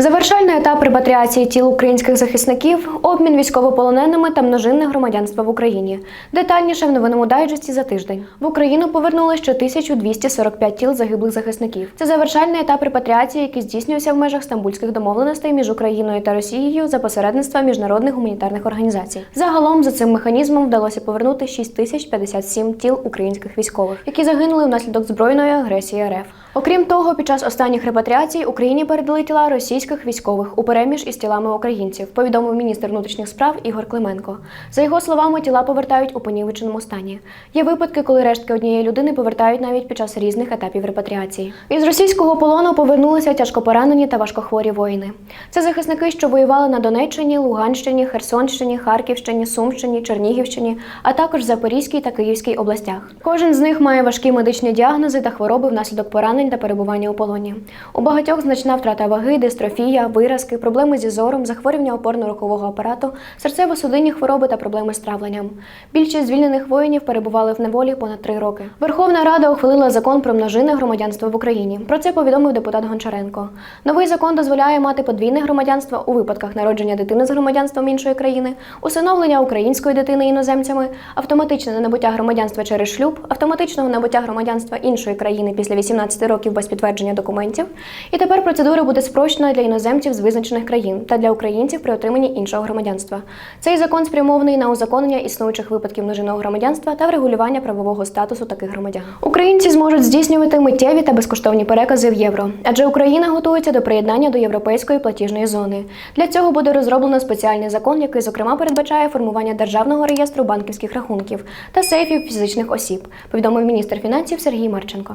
Завершальний етап репатріації тіл українських захисників, обмін військовополоненими та множинне громадянство в Україні. Детальніше в новинному дайджесті за тиждень. В Україну повернули ще 1245 тіл загиблих захисників. Це завершальний етап репатріації, який здійснювався в межах стамбульських домовленостей між Україною та Росією за посередництва міжнародних гуманітарних організацій. Загалом за цим механізмом вдалося повернути 6057 тіл українських військових, які загинули внаслідок збройної агресії РФ. Окрім того, під час останніх репатріацій Україні передали тіла російських військових у переміж із тілами українців, повідомив міністр внутрішніх справ Ігор Клименко. За його словами, тіла повертають у понівеченому стані. Є випадки, коли рештки однієї людини повертають навіть під час різних етапів репатріації. Із російського полону повернулися тяжкопоранені та важкохворі воїни. Це захисники, що воювали на Донеччині, Луганщині, Херсонщині, Харківщині, Сумщині, Чернігівщині, а також Запорізькій та Київській областях. Кожен з них має важкі медичні діагнози та хвороби внаслідок поранень та перебування у полоні. У багатьох значна втрата ваги, дистрофія, виразки, проблеми зі зором, захворювання опорно-рухового апарату, серцево-судинні хвороби та проблеми з травленням. Більшість звільнених воїнів перебували в неволі понад три роки. Верховна Рада ухвалила закон про множинне громадянство в Україні. Про це повідомив депутат Гончаренко. Новий закон дозволяє мати подвійне громадянство у випадках народження дитини з громадянством іншої країни, усиновлення української дитини іноземцями, автоматичне набуття громадянства через шлюб, автоматичного набуття громадянства іншої країни після 18 років без підтвердження документів. І тепер процедура буде спрощена для іноземців з визначених країн та для українців при отриманні іншого громадянства. Цей закон спрямований на узаконення існуючих випадків множинного громадянства та врегулювання правового статусу таких громадян. Українці зможуть здійснювати миттєві та безкоштовні перекази в євро, адже Україна готується до приєднання до європейської платіжної зони. Для цього буде розроблено спеціальний закон, який зокрема передбачає формування державного реєстру банківських рахунків та сейфів фізичних осіб, повідомив міністр фінансів Сергій Марченко.